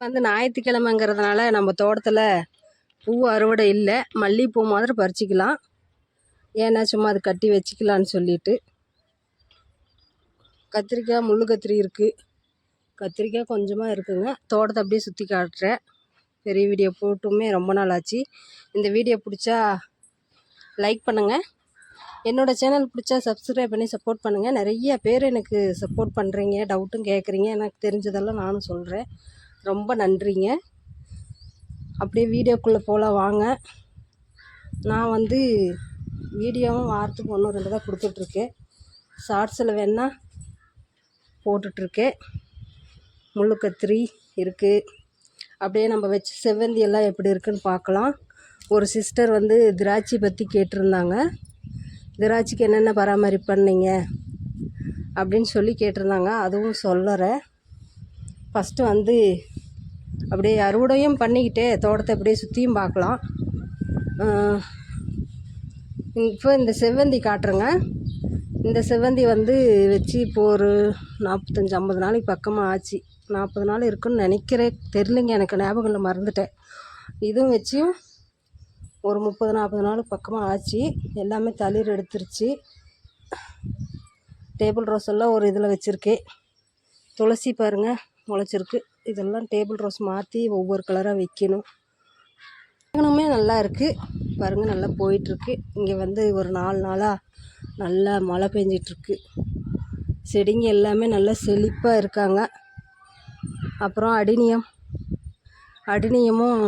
வந்து ஞாயிற்றுக்கிழமைங்கிறதுனால நம்ம தோட்டத்தில் பூ அறுவடை இல்லை. மல்லிகைப்பூ மாதிரி பறிச்சிக்கலாம். ஏன்னா சும்மா அது கட்டி வச்சுக்கலான்னு சொல்லிட்டு. கத்திரிக்காய் முள்ளு கத்திரி இருக்குது கத்திரிக்காய் கொஞ்சமாக இருக்குங்க. தோட்டத்தை அப்படியே சுற்றி காட்டுறேன். பெரிய வீடியோ போட்டுமே ரொம்ப நாள் ஆச்சு. இந்த வீடியோ பிடிச்சா லைக் பண்ணுங்கள் என்னோடய சேனல் பிடிச்சா சப்ஸ்கிரைப் பண்ணி சப்போர்ட் பண்ணுங்கள் நிறைய பேர் எனக்கு சப்போர்ட் பண்ணுறீங்க டவுட்டும் கேட்குறீங்க எனக்கு தெரிஞ்சதெல்லாம் நானும் சொல்கிறேன் ரொம்ப நன்றிங்க. அப்படியே வீடியோக்குள்ளே போகலாம் வாங்க. நான் வந்து வீடியோவும் வாரத்துக்கு ஒன்று ரெண்டு தான் கொடுத்துட்ருக்கேன். ஷார்ட்ஸில் வேணால் போட்டுட்ருக்கேன். முள்ளுக்கத்திரி இருக்குது அப்படியே நம்ம வச்சு செவ்வந்தி எல்லாம் எப்படி இருக்குன்னு பார்க்கலாம். ஒரு சிஸ்டர் வந்து திராட்சை பற்றி கேட்டிருந்தாங்க. திராட்சைக்கு என்னென்ன பராமரிப்பு பண்ணீங்க அப்படின்னு சொல்லி கேட்டிருந்தாங்க. அதுவும் சொல்லுறேன் ஃபஸ்ட்டு வந்து அப்படியே அறுவடையும் பண்ணிக்கிட்டே தோட்டத்தை அப்படியே சுற்றியும் பார்க்கலாம். இப்போ இந்த செவ்வந்தி காட்டுறேங்க. இந்த செவ்வந்தி வந்து வச்சு இப்போ ஒரு நாற்பத்தஞ்சி ஐம்பது நாளைக்கு பக்கமாக ஆச்சு. நாற்பது நாள் இருக்குன்னு நினைக்கிறேன் தெரிலங்க எனக்கு ஞாபகம் இல்லை மறந்துட்டேன். இதுவும் வச்சும் ஒரு முப்பது நாற்பது நாளுக்கு பக்கமாக ஆச்சு. எல்லாமே தளிர் எடுத்துருச்சு. டேபிள் ரோஸ் எல்லாம் ஒரு இதில் வச்சுருக்கேன். துளசி பாருங்கள் முளைச்சிருக்கு. இதெல்லாம் டேபிள் ரோஸ் மாற்றி ஒவ்வொரு கலராக வைக்கணும். வாங்கினமே நல்லா இருக்குது பாருங்கள் நல்லா போயிட்டுருக்கு. இங்கே வந்து ஒரு நாலு நாளாக நல்லா மழை பெஞ்சிட்ருக்கு செடிங்க எல்லாமே நல்லா செழிப்பாக இருக்காங்க. அப்புறம் அடினியம். அடினியமும்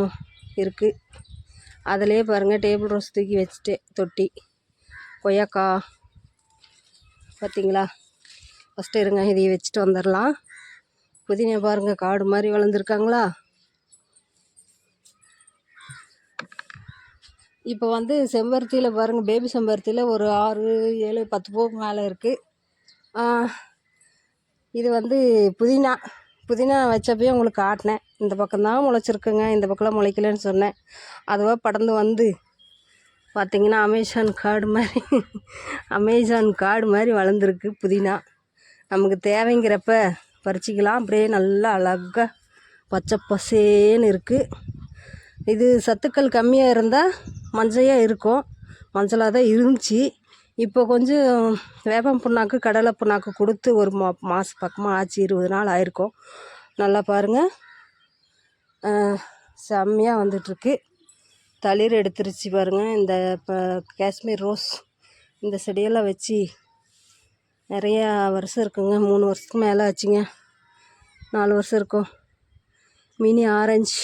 இருக்குது அதிலே பாருங்கள் டேபிள் ரோஸ் தூக்கி வச்சுட்டேன் தொட்டி. கொய்யாக்கா பார்த்தீங்களா ஃபஸ்ட்டு இருங்க இதையை வச்சுட்டு வந்துடலாம் புதினா பாருங்கள் காடு மாதிரி வளர்ந்துருக்காங்களா? இப்போ வந்து செம்பருத்தியில் பாருங்கள் பேபி செம்பருத்தியில் ஒரு ஆறு ஏழு பத்து பூ மேலே இருக்குது இது வந்து புதினா. புதினா வச்சப்பயே உங்களுக்கு காட்டினேன். இந்த பக்கம் தான் முளைச்சிருக்குங்க இந்த பக்கம்லாம் முளைக்கலன்னு சொன்னேன். அதுவாக படந்து வந்து பார்த்திங்கன்னா அமேசான் காடு மாதிரி அமேசான் காடு மாதிரி வளர்ந்துருக்கு புதினா. நமக்கு தேவைங்கிறப்ப பறிச்சிக்கலாம். அப்படியே நல்லா அழகாக பச்சை பசேன்னு இருக்குது இது சத்துக்கள் கம்மியாக இருந்தால் மஞ்சையாக இருக்கும். மஞ்சளாக தான் இருந்துச்சு. இப்போ கொஞ்சம் வேப்பம் புண்ணாக்கு கடலை புண்ணாக்கு கொடுத்து ஒரு மா மாதம் பக்கமாக ஆச்சு இருபது நாள் ஆயிருக்கும். நல்லா பாருங்கள் செம்மையாக வந்துட்டுருக்கு. தளிர் எடுத்துருச்சு பாருங்கள் இந்த இப்போ காஷ்மீர் ரோஸ் இந்த செடியெல்லாம் வச்சு நிறையா வருஷம் இருக்குங்க. மூணு வருஷத்துக்கு மேலே ஆச்சுங்க. நாலு வருஷம் இருக்கும். மினி ஆரஞ்சு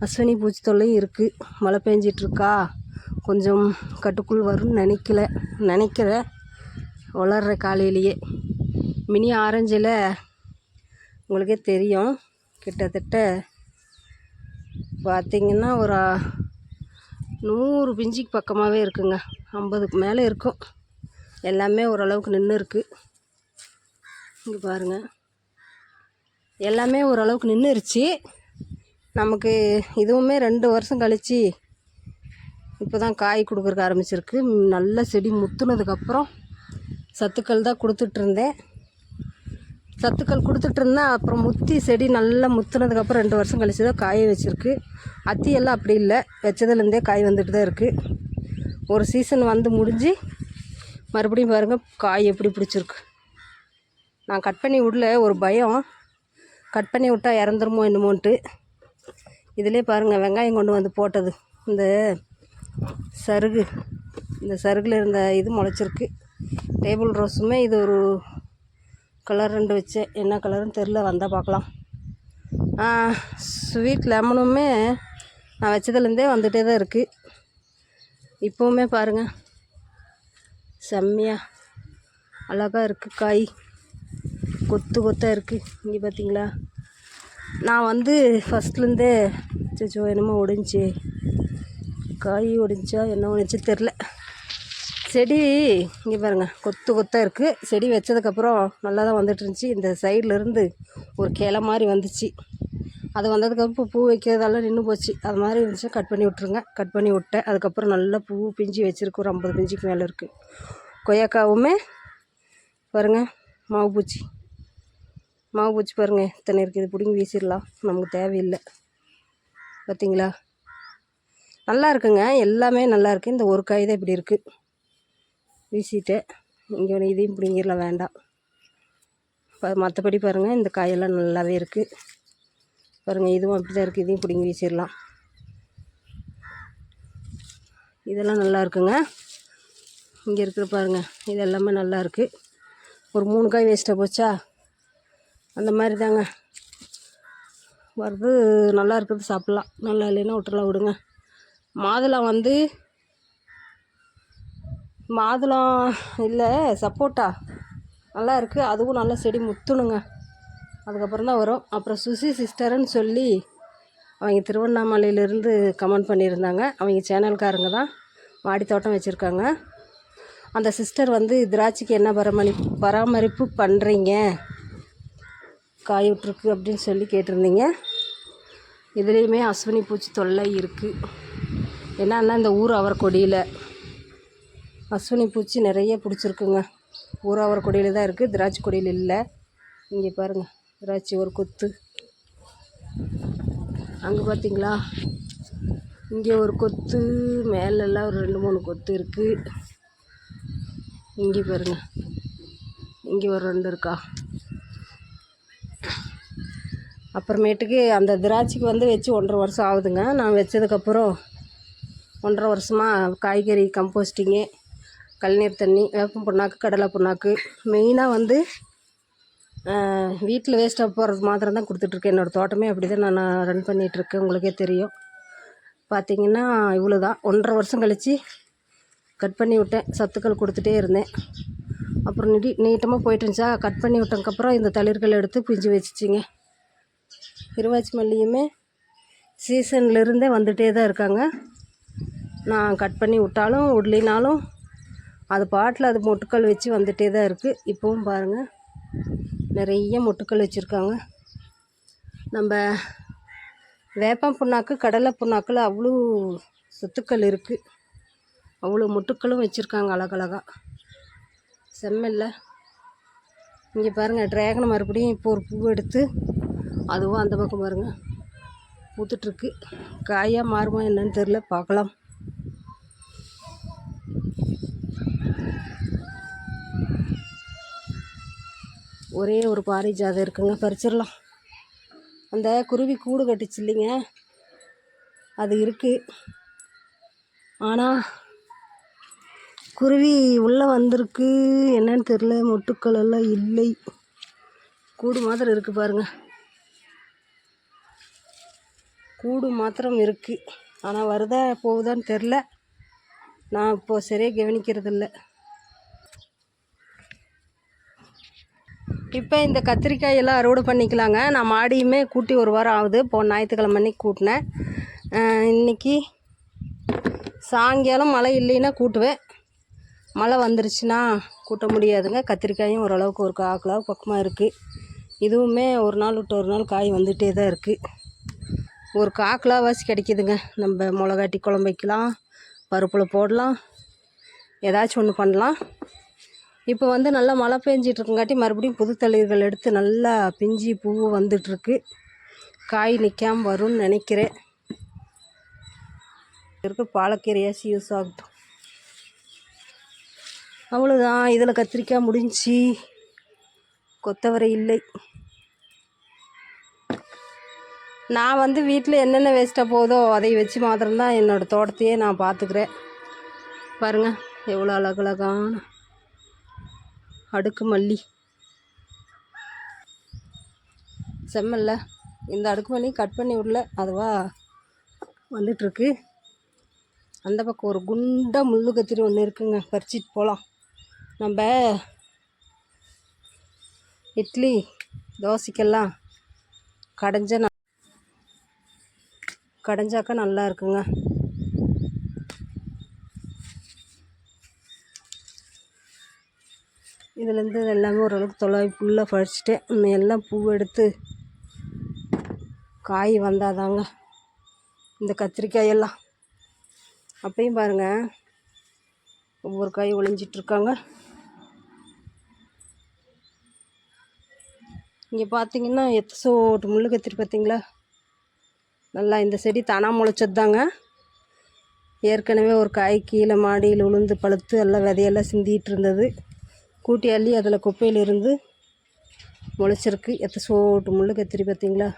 அஸ்வினி பூச்சி தொல்லையும் இருக்குது மழை பெஞ்சிட்ருக்கா? கொஞ்சம் கட்டுக்குள் வரும்னு நினைக்கல. நினைக்கிற வளர்கிற காலையிலேயே. மினி ஆரஞ்சில் உங்களுக்கே தெரியும். கிட்டத்தட்ட பார்த்திங்கன்னா ஒரு நூறு பிஞ்சிக்கு பக்கமாகவே இருக்குங்க. ஐம்பதுக்கு மேலே இருக்கும். எல்லாமே ஓரளவுக்கு நின்று இருக்குது இங்கே பாருங்கள் எல்லாமே ஓரளவுக்கு நின்றுருச்சு நமக்கு இதுவுமே ரெண்டு வருஷம் கழித்து இப்போ தான் காய் கொடுக்குறக்கு ஆரம்பிச்சிருக்கு. நல்ல செடி முத்துனதுக்கப்புறம் சத்துக்கள் தான் கொடுத்துட்ருந்தேன். சத்துக்கள் கொடுத்துட்ருந்தேன் அப்புறம் முத்தி செடி நல்லா முத்துனதுக்கப்புறம் ரெண்டு வருஷம் கழித்து தான் காய வச்சுருக்கு. அத்தியெல்லாம் அப்படி இல்லை. வச்சதுலேருந்தே காய் வந்துட்டு தான் இருக்குது ஒரு சீசன் வந்து முடிஞ்சு மறுபடியும் பாருங்கள் காய் எப்படி பிடிச்சிருக்கு. நான் கட் பண்ணி விடல ஒரு பயம். கட் பண்ணி விட்டால் இறந்துருமோ என்னமோன்ட்டு. இதிலே பாருங்கள் வெங்காயம் கொண்டு வந்து போட்டது. இந்த சருகு இந்த சருகில் இருந்த இது முளைச்சிருக்கு. டேபிள் ரோஸுமே இது ஒரு கலர் ரெண்டு வச்சேன் என்ன கலருன்னு தெரில வந்தால் பார்க்கலாம் ஸ்வீட் லெமனுமே நான் வச்சதுலேருந்தே வந்துகிட்டே தான் இருக்குது இப்போவுமே பாருங்கள் செம்மையாக அழகாக இருக்குது காய். கொத்து கொத்தாக இருக்குது இங்கே பார்த்தீங்களா நான் வந்து ஃபஸ்ட்லேருந்தே சச்சோ என்னமோ ஒடிஞ்சு. காய் ஒடிஞ்சா என்ன ஒடிஞ்சு தெரில. செடி இங்கே பாருங்கள் கொத்து கொத்தாக இருக்குது செடி வச்சதுக்கப்புறம் நல்லா தான் வந்துட்டு இருந்துச்சு. இந்த சைட்லேருந்து ஒரு கிளை மாதிரி வந்துச்சு. அது வந்ததுக்கப்புறம் பூ வைக்கிறதெல்லாம் நின்று போச்சு. அது மாதிரி இருந்துச்சு. கட் பண்ணி விட்ருங்க கட் பண்ணி விட்டேன். அதுக்கப்புறம் நல்லா பூ பிஞ்சு வச்சுருக்கு. ஒரு ஐம்பது பிஞ்சுக்கு மேலே இருக்குது கொய்யாக்காவுமே பாருங்கள் மாவு பூச்சி. மாவு பூச்சி பாருங்க இத்தனை இருக்குது பிடிங்கி வீசிடலாம். நமக்கு தேவையில்லை. பார்த்தீங்களா நல்லா இருக்குங்க. எல்லாமே நல்லா இருக்குது இந்த ஒரு காய் தான் இப்படி இருக்குது வீசிட்டேன். இங்கே இதையும் பிடிங்கிடலாம். வேண்டாம். இப்போ மற்றபடி பாருங்கள் இந்த காயெல்லாம் நல்லாவே இருக்குது பாருங்கள் இதுவும் அப்படி தான் இருக்குது இதையும் பிடிங்கி வீசிடலாம் இதெல்லாம் நல்லா இருக்குங்க. இங்கே இருக்கிற பாருங்கள் இது எல்லாமே நல்லா இருக்குது ஒரு மூணு காய் வேஸ்ட்டாக போச்சா? அந்த மாதிரி தாங்க வருது நல்லா இருக்கிறது சாப்பிட்லாம். நல்லா இல்லைன்னா விட்டுலாம் விடுங்க. மாதுளம் வந்து மாதுளம் இல்லை சப்போட்டா. நல்லா இருக்குது அதுவும் நல்லா செடி முத்துணுங்க. அதுக்கப்புறம் தான் வரும். அப்புறம் சுசி சிஸ்டர்னு சொல்லி அவங்க திருவண்ணாமலையிலேருந்து கமெண்ட் பண்ணியிருந்தாங்க. அவங்க சேனல்காரங்க தான் மாடி தோட்டம் வச்சுருக்காங்க. அந்த சிஸ்டர் வந்து திராட்சைக்கு என்ன பராமரி பராமரிப்பு பண்ணுறீங்க காய் விட்ருக்கு அப்படின்னு சொல்லி கேட்டிருந்தீங்க. இதுலேயுமே அஸ்வினி பூச்சி தொல்லை இருக்குது என்னன்னா இந்த ஊர் அவரைக்கொடியில் அஸ்வினி பூச்சி நிறைய பிடிச்சிருக்குங்க. ஊர் அவரைக்கொடியில் தான் இருக்குது திராட்சை கொடியில் இல்லை. இங்கே பாருங்கள் திராட்சை ஒரு கொத்து. அங்கே பார்த்தீங்களா இங்கே ஒரு கொத்து மேலெல்லாம் ஒரு ரெண்டு மூணு கொத்து இருக்குது இங்கே பாருங்க. இங்கே ஒரு ரெண்டு இருக்கா? அப்புறமேட்டுக்கு அந்த திராட்சைக்கு வந்து வச்சு ஒன்றரை வருஷம் ஆகுதுங்க. நான் வச்சதுக்கப்புறம் ஒன்றரை வருஷமாக காய்கறி கம்போஸ்டிங்கு கல்நீர் தண்ணி வேப்பம் புண்ணாக்கு கடலை புண்ணாக்கு. மெயினாக வந்து வீட்டில் வேஸ்ட்டாக போகிறது மாத்திரம் தான் கொடுத்துட்ருக்கேன். என்னோடய தோட்டமே அப்படி தான் நான் ரன் பண்ணிகிட்ருக்கேன் உங்களுக்கே தெரியும். பார்த்தீங்கன்னா இவ்வளோ தான் ஒன்றரை வருஷம் கழித்து கட் பண்ணி விட்டேன். சத்துக்கள் கொடுத்துட்டே இருந்தேன். அப்புறம் நீ நீட்டமாக போயிட்டு இருந்துச்சா? கட் பண்ணி விட்டதுக்கப்புறம் இந்த தளிர்கள் எடுத்து பிஞ்சு வச்சுச்சிங்க. இருவாச்சி மல்லியுமே சீசன்லேருந்தே வந்துகிட்டே தான் இருக்காங்க. நான் கட் பண்ணி விட்டாலும் விடலினாலும் அது பாட்டில் அது மொட்டுக்கள் வச்சு வந்துகிட்டே தான் இருக்குது இப்போவும் பாருங்கள் நிறைய மொட்டுக்கள் வச்சுருக்காங்க. நம்ம வேப்பம் புண்ணாக்கு கடலை புண்ணாக்கில் அவ்வளோ சொத்துக்கள் இருக்குது அவ்வளோ மொட்டுக்களும் வச்சுருக்காங்க அழகழகா. செம்மில்ல. இங்கே பாருங்கள் ட்ராகன் மறுபடியும் இப்போ ஒரு பூ எடுத்து அதுவும் அந்த பக்கம் பாருங்கள் பூத்துட்ருக்கு. காயாக மாறுமா என்னன்னு தெரில பார்க்கலாம். ஒரே ஒரு பாரிஜாதம் இருக்குங்க. பறிச்சிடலாம். அந்த குருவி கூடு கட்டுச்சு இல்லைங்க. அது இருக்குது ஆனால் குருவி உள்ளே வந்திருக்கு. என்னன்னு தெரில மொட்டுக்கள் எல்லாம் இல்லை. கூடு மாத்திரம் இருக்குது பாருங்க. கூடு மாத்திரம் இருக்குது ஆனால் வருதா போகுதான்னு தெரில நான் இப்போது சரியாக கவனிக்கிறதில்ல. இப்போ இந்த கத்திரிக்காய் எல்லாம் அறுவடை பண்ணிக்கலாங்க. நான் மாடியுமே கூட்டி ஒரு வாரம் ஆகுது. போன ஞாயிற்றுக்கிழமை அன்னைக்கு கூட்டினேன் இன்றைக்கி சாயங்காலம் மழை இல்லைன்னா கூட்டுவேன். மழை வந்துருச்சுன்னா கூட்ட முடியாதுங்க. கத்திரிக்காயும் ஓரளவுக்கு ஒரு கால் கிலோ பக்கமாக இருக்குது இதுவுமே ஒரு நாள் விட்டு ஒரு நாள் காய் வந்துகிட்டே தான் இருக்குது ஒரு கால் கிலோவாசி கிடைக்கிதுங்க. நம்ம மிளகாட்டி குழம்பு வைக்கலாம். பருப்பில் போடலாம். ஏதாச்சும் ஒன்று பண்ணலாம். இப்போ வந்து நல்லா மழை பெஞ்சிட்டு இருக்கங்காட்டி மறுபடியும் புது தளிர்கள் எடுத்து நல்லா பிஞ்சி பூ வந்துட்டுருக்கு காய் நிற்காம வரும்னு நினைக்கிறேன். இருக்க பாலக்கீரையாசி யூஸ் ஆகட்டும். அவ்வளோதான் இதில் கத்திரிக்காய் முடிஞ்சி. கொத்தவரை இல்லை. நான் வந்து வீட்டில் என்னென்ன வேஸ்ட்டாக போதோ அதை வச்சு மாத்திரம்தான் என்னோடய தோட்டத்தையே நான் பார்த்துக்கிறேன். பாருங்கள் எவ்வளோ அழகழகான அடுக்கு மல்லி. செம்மல்ல. இந்த அடுக்கு மல்லி கட் பண்ணி விடல அதுவாக வந்துட்டுருக்கு. அந்த பக்கம் ஒரு குண்டா முள்ளு கத்திரி ஒன்று இருக்குங்க. பறிச்சிட்டு போகலாம் நம்ம இட்லி தோசைக்கெல்லாம் கடைஞ்ச கடைஞ்சாக்கா நல்லா இருக்குங்க. இதுலேருந்து எல்லாமே ஓரளவுக்கு தொலை ஃபுல்லாக பறிச்சிட்டேன். இன்னும் எல்லாம் பூ எடுத்து காய் வந்தால் தாங்க இந்த கத்திரிக்காயெல்லாம் அப்பையும் பாருங்கள் ஒவ்வொரு காய் ஒளிஞ்சிட்ருக்காங்க. இங்கே பார்த்தீங்கன்னா எத்தசோட்டு முள்ளு கத்திரி பார்த்தீங்களா நல்லா இந்த செடி தானாக முளைச்சது தாங்க ஏற்கனவே ஒரு காய் கீழே மாடியில் உளுந்து பழுத்து எல்லாம் விதையெல்லாம் சிந்திட்டு இருந்தது. கூட்டி அள்ளி அதில் குப்பையில் இருந்து முளைச்சிருக்கு. எத்த சோட்டு முள்ளு கத்திரி பார்த்தீங்களா?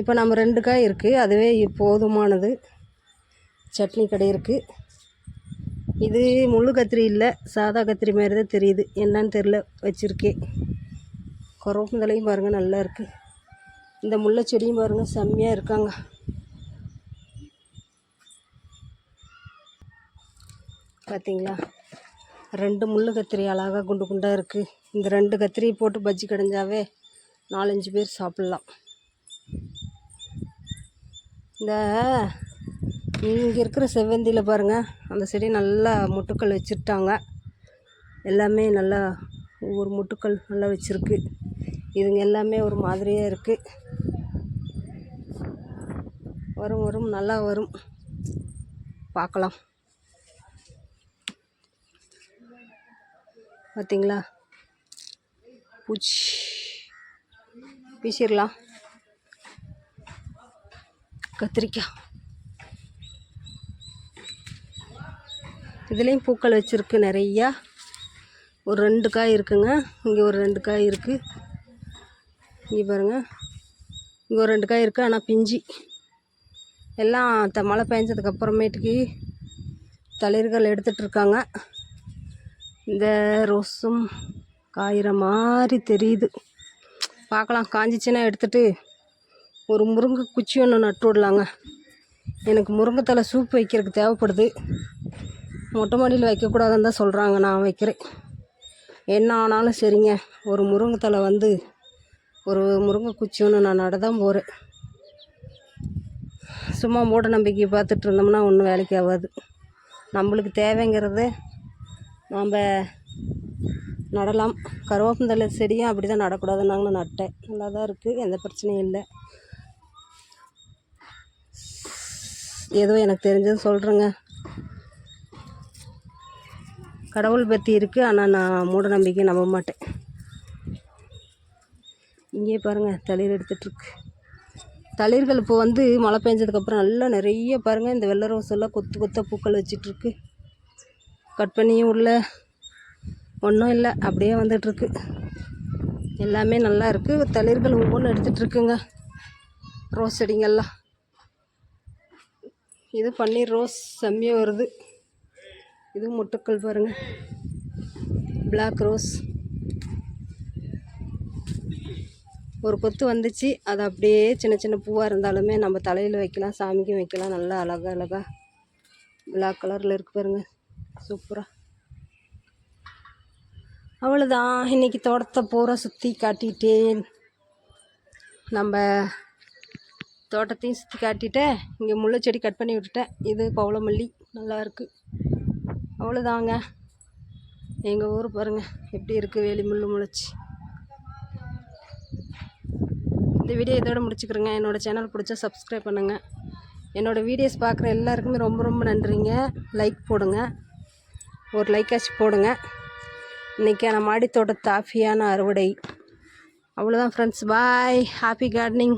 இப்போ நம்ம ரெண்டு காய் இருக்குது அதுவே போதுமானது. சட்னி கடை இருக்குது இது முள்ளு கத்திரி இல்லை சாதா கத்திரி மாதிரி தான் தெரியுது. என்னன்னு தெரில வச்சுருக்கேன் குறவுந்தலையும் பாருங்கள் நல்லா இருக்குது இந்த முல்லை செடியும் பாருங்கள் செம்மையாக இருக்காங்க. பார்த்தீங்களா? ரெண்டு முள்ளு கத்திரி அழகாக குண்டு குண்டாக இருக்குது இந்த ரெண்டு கத்திரியை போட்டு பஜ்ஜி கடைஞ்சாவே நாலஞ்சு பேர் சாப்பிட்லாம். இந்த இங்கே இருக்கிற செவ்வந்தியில் பாருங்கள் அந்த செடி நல்லா முட்டுக்கள் வச்சுருட்டாங்க எல்லாமே நல்லா ஒவ்வொரு முட்டுக்கள் நல்லா வச்சுருக்கு. இதுங்க எல்லாமே ஒரு மாதிரியாக இருக்குது வரும் வரும் நல்லா வரும். பார்க்கலாம். பார்த்தீங்களா? பூச்சி வீசிடலாம் கத்திரிக்காய். இதுலேயும் பூக்கள் வச்சுருக்கு நிறையா. ஒரு ரெண்டு காய் இருக்குங்க. இங்கே ஒரு ரெண்டு காய் இருக்குது இங்கே பாருங்கள் இங்கே ஒரு ரெண்டு காய் இருக்குது ஆனால் பிஞ்சி. எல்லாம் த மழை பெஞ்சதுக்கப்புறமேட்டுக்கு தளிர்கள் எடுத்துகிட்டு இருக்காங்க. இந்த ரோஸும் காயிற மாதிரி தெரியுது. பார்க்கலாம். காஞ்சிச்சுன்னா எடுத்துகிட்டு ஒரு முருங்கை குச்சி ஒன்று நட்டு விடலாங்க. எனக்கு முருங்கைத்தலை சூப் வைக்கிறதுக்கு தேவைப்படுது. மொட்டை மாடியில் வைக்கக்கூடாதுன்னு தான் சொல்கிறாங்க நான் வைக்கிறேன். என்ன ஆனாலும் சரிங்க. ஒரு முருங்கைத்தலை வந்து ஒரு முருங்கை குச்சி ஒன்று நான் நட தான் போகிறேன் சும்மா மூட நம்பிக்கை பார்த்துட்டு இருந்தோம்னா ஒன்றும் வேலைக்கு ஆகாது. நம்மளுக்கு தேவைங்கிறது நாம் நடலாம். கருவேப்பந்தலை செடியும் அப்படி தான் நடக்கூடாதுன்னாங்கன்னு நட்டேன். நல்லா தான் இருக்குது எந்த பிரச்சனையும் இல்லை. ஏதோ எனக்கு தெரிஞ்சது சொல்கிறேங்க கடவுள் பற்றி இருக்குது ஆனால் நான் மூட நம்பிக்கை நம்ப மாட்டேன். இங்கே பாருங்கள் தளிர் எடுத்துகிட்ருக்கு தளிர்கள் இப்போ வந்து மழை பெஞ்சதுக்கப்புறம் நல்லா நிறைய பாருங்கள் இந்த வெள்ளை ரோஸ் எல்லாம் கொத்து கொத்த பூக்கள் வச்சிட்ருக்கு கட் பண்ணியும் உள்ள. ஒன்றும் இல்லை அப்படியே வந்துட்டுருக்கு. எல்லாமே நல்லா இருக்குது தளிர்கள் ஒவ்வொன்றும் எடுத்துகிட்ருக்குங்க ரோஸ் செடிங்கள்லாம் இது பன்னீர் ரோஸ் செம்மையாக வருது. இது முட்டுக்கள் பாருங்கள் பிளாக் ரோஸ் ஒரு கொத்து வந்துச்சு. அது அப்படியே சின்ன சின்ன பூவாக இருந்தாலுமே நம்ம தலையில் வைக்கலாம் சாமிக்கும் வைக்கலாம். நல்லா அழகாக அழகாக பிளாக் கலரில் இருக்கு பாருங்கள் சூப்பராக அவ்வளோதான் இன்றைக்கி தோட்டத்தை பூரா சுற்றி காட்டிட்டேன் நம்ம தோட்டத்தையும் சுற்றி காட்டிட்டேன் இங்கே முல்லை செடி கட் பண்ணி விட்டுட்டேன். இது பவளமல்லி. நல்லாயிருக்கு அவ்வளோதாங்க எங்கள் ஊர் பாருங்கள் எப்படி இருக்குது வேலி முள் முளைச்சி. இந்த வீடியோ இதோட முடிச்சுக்கிறேங்க. என்னோடய சேனல் பிடிச்சா சப்ஸ்கிரைப் பண்ணுங்கள் என்னோடய வீடியோஸ் பார்க்குற எல்லாருக்குமே ரொம்ப ரொம்ப நன்றிங்க. லைக் போடுங்க. ஒரு லைக்காச்சு போடுங்க. இன்றைக்கான மாடித்தோட்டத்து ஆஃபியான அறுவடை. அவ்வளோதான் ஃப்ரெண்ட்ஸ் பாய் ஹாப்பி கார்டனிங்